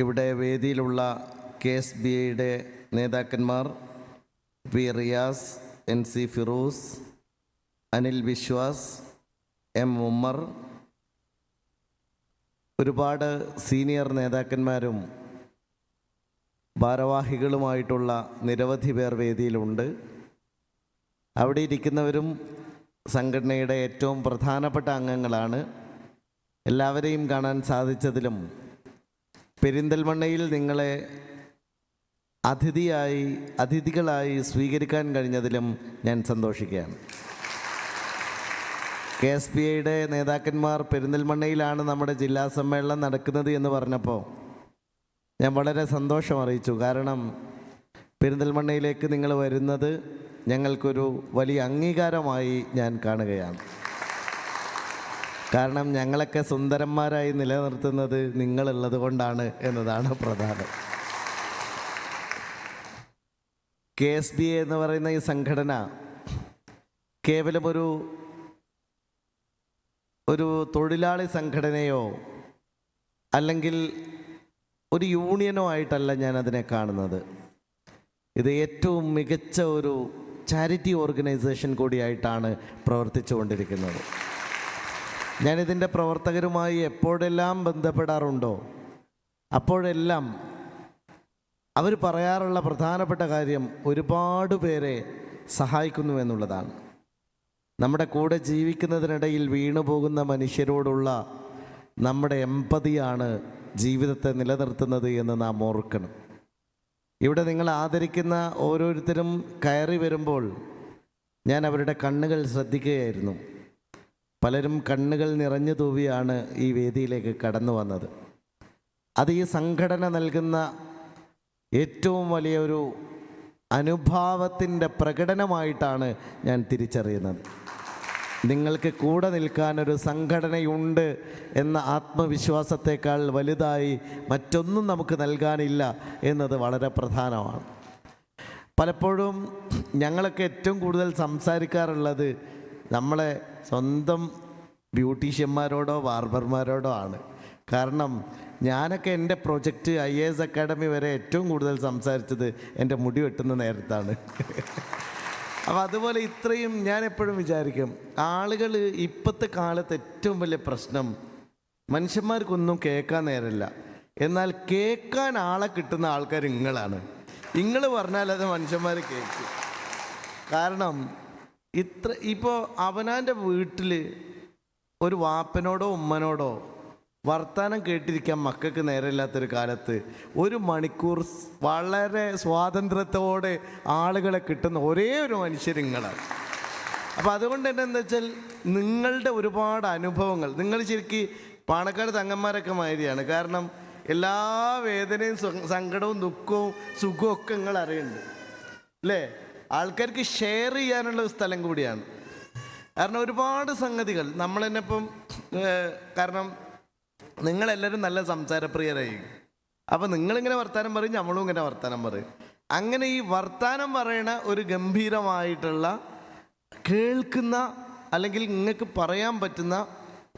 ഇവിടെ വേദിയിലുള്ള K S B ഐയുടെ നേതാക്കന്മാർ P Riyas N C Firoz Anil Viswas M Ummer ഒരുപാട് സീനിയർ നേതാക്കന്മാരും ഭാരവാഹികളുമായിട്ടുള്ള നിരവധി പേർ വേദിയിലുണ്ട്. അവിടെ ഇരിക്കുന്നവരും സംഘടനയുടെ ഏറ്റവും പ്രധാനപ്പെട്ട അംഗങ്ങളാണ്. എല്ലാവരെയും കാണാൻ സാധിച്ചതിലും പെരിന്തൽമണ്ണയിൽ നിങ്ങളെ അതിഥിയായി അതിഥികളായി സ്വീകരിക്കാൻ കഴിഞ്ഞതിലും ഞാൻ സന്തോഷിക്കുകയാണ്. കെ എസ് പി ഐയുടെ നേതാക്കന്മാർ പെരിന്തൽമണ്ണയിലാണ് നമ്മുടെ ജില്ലാ സമ്മേളനം നടക്കുന്നത് എന്ന് പറഞ്ഞപ്പോൾ ഞാൻ വളരെ സന്തോഷം അറിയിച്ചു. കാരണം പെരിന്തൽമണ്ണയിലേക്ക് നിങ്ങൾ വരുന്നത് ഞങ്ങൾക്കൊരു വലിയ അംഗീകാരമായി ഞാൻ കാണുകയാണ്. കാരണം ഞങ്ങളൊക്കെ സുന്ദരന്മാരായി നിലനിർത്തുന്നത് നിങ്ങളുള്ളത് കൊണ്ടാണ് എന്നതാണ് പ്രധാനം. കെ എസ് ബി എന്ന് പറയുന്ന ഈ സംഘടന കേവലം ഒരു ഒരു തൊഴിലാളി സംഘടനയോ അല്ലെങ്കിൽ ഒരു യൂണിയനോ ആയിട്ടല്ല ഞാൻ അതിനെ കാണുന്നത്. ഇത് ഏറ്റവും മികച്ച ഒരു ചാരിറ്റി ഓർഗനൈസേഷൻ കൂടിയായിട്ടാണ് പ്രവർത്തിച്ചു കൊണ്ടിരിക്കുന്നത് ഞാനിതിന്റെ പ്രവർത്തകരുമായി എപ്പോഴെല്ലാം ബന്ധപ്പെടാറുണ്ടോ? അപ്പോഴെല്ലാം അവർ പറയാറുള്ള പ്രധാനപ്പെട്ട കാര്യം ഒരുപാട് പേരെ സഹായിക്കുന്നു എന്നുള്ളതാണ്. നമ്മുടെ കൂടെ ജീവിക്കുന്നതിനിടയിൽ വീണു പോകുന്ന മനുഷ്യരോടുള്ള നമ്മുടെ എമ്പതിയാണ് ജീവിതത്തെ നിലനിർത്തുന്നത് എന്ന് നാം ഓർക്കണം. ഇവിടെ നിങ്ങൾ ആദരിക്കുന്ന ഓരോരുത്തരും കയറി വരുമ്പോൾ ഞാൻ അവരുടെ കണ്ണുകൾ ശ്രദ്ധിക്കുകയായിരുന്നു. പലരും കണ്ണുകൾ നിറഞ്ഞു തൂവിയാണ് ഈ വേദിയിലേക്ക് കടന്നു വന്നത്. അത് ഈ സംഘടന നൽകുന്ന ഏറ്റവും വലിയൊരു അനുഭാവത്തിന്റെ പ്രകടനമായിട്ടാണ് ഞാൻ തിരിച്ചറിയുന്നത്. നിങ്ങൾക്ക് കൂടെ നിൽക്കാനൊരു സംഘടനയുണ്ട് എന്ന ആത്മവിശ്വാസത്തെക്കാൾ വലുതായി മറ്റൊന്നും നമുക്ക് നൽകാനില്ല എന്നത് വളരെ പ്രധാനമാണ്. പലപ്പോഴും ഞങ്ങളൊക്കെ ഏറ്റവും കൂടുതൽ സംസാരിക്കാറുള്ളത് നമ്മളെ സ്വന്തം ബ്യൂട്ടീഷ്യന്മാരോടോ ബാർബർമാരോടോ ആണ്. കാരണം ഞാനൊക്കെ എന്റെ project I A S academy വരെ ഏറ്റവും കൂടുതൽ സംസാരിച്ചത് എന്റെ മുടി വെട്ടുന്ന നേരത്താണ്. അപ്പോൾ അതുപോലെ ഇത്രയും ഞാൻ എപ്പോഴും വിചാരിക്കും ആളുകൾ ഇപ്പോഴത്തെ കാലത്ത് ഏറ്റവും വലിയ പ്രശ്നം മനുഷ്യന്മാർക്കൊന്നും കേൾക്കാൻ നേരമില്ല എന്നാൽ കേൾക്കാൻ ആളെ കിട്ടുന്ന ആൾക്കാർ ഇങ്ങളാണ്. നിങ്ങൾ പറഞ്ഞാൽ അത് മനുഷ്യന്മാർ കേൾക്കും. കാരണം ഇത്ര ഇപ്പോൾ അവനാന്റെ വീട്ടിൽ ഒരു വാപ്പനോടോ ഉമ്മനോടോ വർത്തമാനം കേട്ടിരിക്കാൻ മക്കൾക്ക് നേരമില്ലാത്തൊരു കാലത്ത് ഒരു മണിക്കൂർ വളരെ സ്വാതന്ത്ര്യത്തോടെ ആളുകളെ കിട്ടുന്ന ഒരേ ഒരു മനുഷ്യർ നിങ്ങളാണ് അപ്പോൾ അതുകൊണ്ട് തന്നെ എന്താ വെച്ചാൽ നിങ്ങളുടെ ഒരുപാട് അനുഭവങ്ങൾ നിങ്ങൾ ശരിക്ക് പാണക്കാട് തങ്ങന്മാരൊക്കെ മാതിരിയാണ്. കാരണം എല്ലാ വേദനയും സങ്കടവും ദുഃഖവും സുഖവും ഒക്കെ നിങ്ങൾ അറിയുന്നുണ്ട് അല്ലേ? ആൾക്കാർക്ക് ഷെയർ ചെയ്യാനുള്ള സ്ഥലം കൂടിയാണ്. കാരണം ഒരുപാട് സംഗതികൾ. നമ്മൾ തന്നെ ഇപ്പം കാരണം നിങ്ങളെല്ലാവരും നല്ല സംസാരപ്രിയരായി. അപ്പം നിങ്ങളിങ്ങനെ വർത്തമാനം പറയും നമ്മളും ഇങ്ങനെ വർത്തമാനം പറയും. അങ്ങനെ ഈ വർത്തമാനം പറയണ ഒരു ഗംഭീരമായിട്ടുള്ള കേൾക്കുന്ന അല്ലെങ്കിൽ നിങ്ങൾക്ക് പറയാൻ പറ്റുന്ന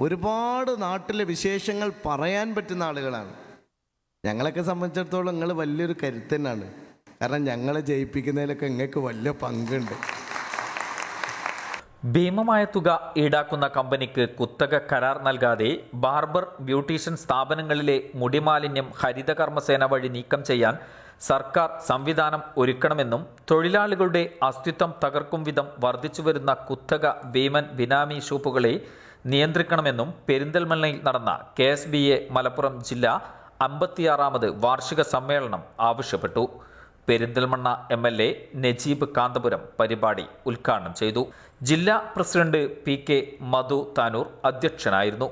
ഒരുപാട് നാട്ടിലെ വിശേഷങ്ങൾ പറയാൻ പറ്റുന്ന ആളുകളാണ്. ഞങ്ങളൊക്കെ സംബന്ധിച്ചിടത്തോളം നിങ്ങൾ വലിയൊരു കരുത്തനാണ്. കാരണം ഞങ്ങളെ ജയിപ്പിക്കുന്നതിലൊക്കെ നിങ്ങൾക്ക് വലിയ പങ്കുണ്ട്. ഭീമമായ തുക ഈടാക്കുന്ന കമ്പനിക്ക് കുത്തക കരാർ നൽകാതെ ബാർബർ ബ്യൂട്ടീഷ്യൻ സ്ഥാപനങ്ങളിലെ മുടിമാലിന്യം ഹരിതകർമ്മസേന വഴി നീക്കം ചെയ്യാൻ സർക്കാർ സംവിധാനം ഒരുക്കണമെന്നും തൊഴിലാളികളുടെ അസ്തിത്വം തകർക്കും വിധം വർദ്ധിച്ചുവരുന്ന കുത്തക ഭീമൻ ബിനാമി ഷോപ്പുകളെ നിയന്ത്രിക്കണമെന്നും പെരിന്തൽമണ്ണയിൽ നടന്ന കെ മലപ്പുറം ജില്ല അമ്പത്തിയാറാമത് വാർഷിക സമ്മേളനം ആവശ്യപ്പെട്ടു. Perinthalmanna M L A Najeeb Kanthapuram പരിപാടി ഉദ്ഘാടനം ചെയ്തു. ജില്ലാ president P K Madhu Tanur അധ്യക്ഷനായിരുന്നു.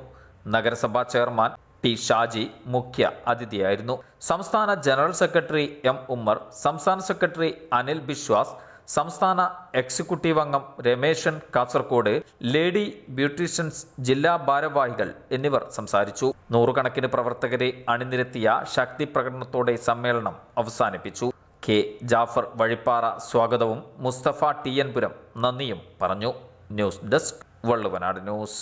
നഗരസഭാ ചെയർമാൻ ടി ഷാജി മുഖ്യ അതിഥിയായിരുന്നു. സംസ്ഥാന ജനറൽ സെക്രട്ടറി എം ഉമ്മർ സംസ്ഥാന സെക്രട്ടറി അനിൽ ബിശ്വാസ് സംസ്ഥാന എക്സിക്യൂട്ടീവ് അംഗം രമേശൻ കാസർകോട് ലേഡി ബ്യൂട്ടീഷ്യൻസ് ജില്ലാ ഭാരവാഹികൾ എന്നിവർ സംസാരിച്ചു. നൂറുകണക്കിന് പ്രവർത്തകരെ അണിനിരത്തിയ ശക്തി പ്രകടനത്തോടെ സമ്മേളനം അവസാനിപ്പിച്ചു. കെ ജാഫർ വഴിപ്പാറ സ്വാഗതവും മുസ്തഫ ടി എൻ പുരം നന്ദിയും പറഞ്ഞു. News desk Valluvanad news.